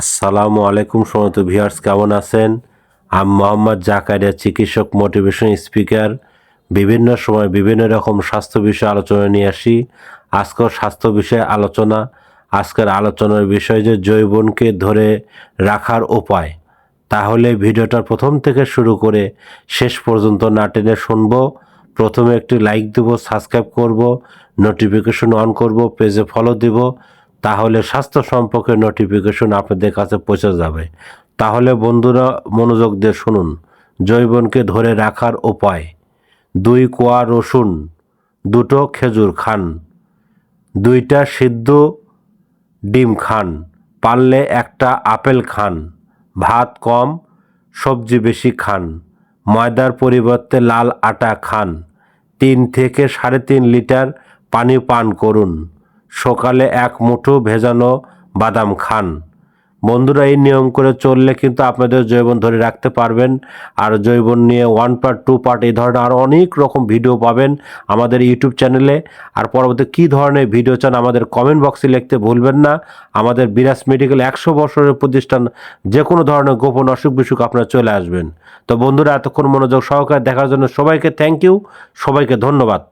আসসালামু আলাইকুম সমত ভিউয়ার্স, কেমন আছেন? আমি মোহাম্মদ জাকারিয়া, চিকিৎসক, মোটিভেশন স্পিকার। বিভিন্ন সময় বিভিন্ন রকম স্বাস্থ্য বিষয়ে আলোচনা নিয়ে আসি। আজকের স্বাস্থ্য বিষয়ে আলোচনা, আজকের আলোচনার বিষয় যে জৈবনকে ধরে রাখার উপায়। তাহলে ভিডিওটা প্রথম থেকে শুরু করে শেষ পর্যন্ত না টেনে শুনব। প্রথমে একটি লাইক দেবো, সাবস্ক্রাইব করব, নোটিফিকেশন অন করব, পেজে ফলো দিব। তাহলে স্বাস্থ্য সম্পর্কে নোটিফিকেশন আপনাদের কাছে পৌঁছে যাবে। তাহলে বন্ধুরা, মনোযোগ দিয়ে শুনুন। জৈবনকে ধরে রাখার উপায়। দুই কোয়া রসুন, দুটো খেজুর খান। দুইটা সিদ্ধ ডিম খান। পারলে একটা আপেল খান। ভাত কম, সবজি বেশি খান। ময়দার পরিবর্তে লাল আটা খান। তিন থেকে সাড়ে তিন লিটার পানি পান করুন। সকালে এক মুঠো ভেজানো বাদাম খান। বন্ধুরা, এই নিয়ম করে চললে কিন্তু আপনাদের জৈবন ধরে রাখতে পারবেন। আর জৈবন নিয়ে ওয়ান পার্ট টু পার্ট এই ধরনের আরও অনেক রকম ভিডিও পাবেন আমাদের ইউটিউব চ্যানেলে আর পরবর্তী কী ধরনের ভিডিও চান আমাদের কমেন্ট বক্সে লিখতে ভুলবেন না। আমাদের বিরাজ মেডিকেল একশো বছরের প্রতিষ্ঠান যে কোনো ধরনের গোপন অসুখ বিসুখ আপনারা চলে আসবেন। তো বন্ধুরা, এতক্ষণ মনোযোগ সহকারে দেখার জন্য সবাইকে থ্যাংক ইউ সবাইকে ধন্যবাদ।